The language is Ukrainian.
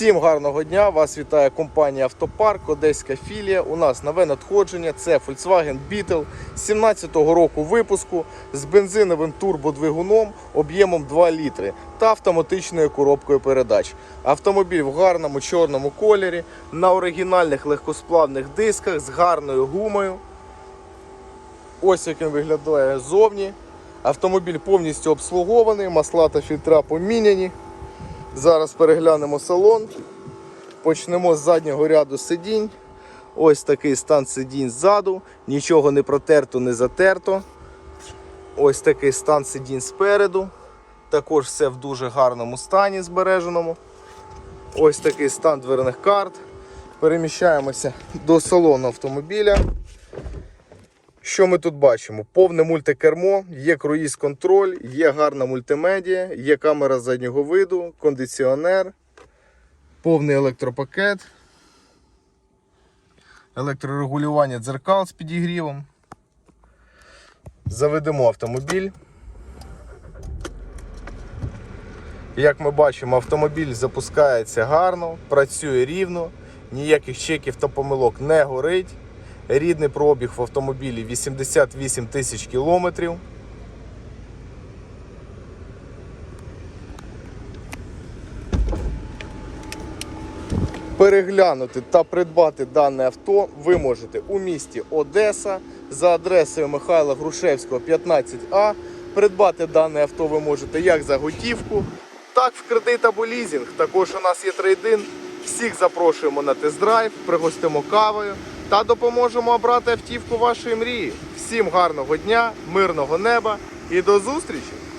Всім гарного дня! Вас вітає компанія Автопарк, Одеська філія. У нас нове надходження. Це Volkswagen Beetle 17-го року випуску з бензиновим турбодвигуном об'ємом 2 літри та автоматичною коробкою передач. Автомобіль в гарному чорному кольорі, на оригінальних легкосплавних дисках з гарною гумою. Ось як він виглядає ззовні. Автомобіль повністю обслугований, масла та фільтра поміняні. Зараз переглянемо салон. Почнемо з заднього ряду сидінь. Ось такий стан сидінь ззаду. Нічого не протерто, не затерто. Ось такий стан сидінь спереду. Також все в дуже гарному стані збереженому. Ось такий стан дверних карт. Переміщаємося до салону автомобіля. Що ми тут бачимо? Повне мультикермо, є круїз контроль, є гарна мультимедіа, є камера заднього виду, кондиціонер, повний електропакет, електрорегулювання дзеркал з підігрівом. Заведемо автомобіль. Як ми бачимо, автомобіль запускається гарно, працює рівно, ніяких чеків та помилок не горить. Рідний пробіг в автомобілі 88 тисяч кілометрів. Переглянути та придбати дане авто ви можете у місті Одеса за адресою Михайла Грушевського 15А. Придбати дане авто ви можете як за готівку, так в кредит або лізинг. Також у нас є трейдин. Всіх запрошуємо на тест-драйв, пригостимо кавою та допоможемо обрати автівку вашої мрії. Всім гарного дня, мирного неба і до зустрічі!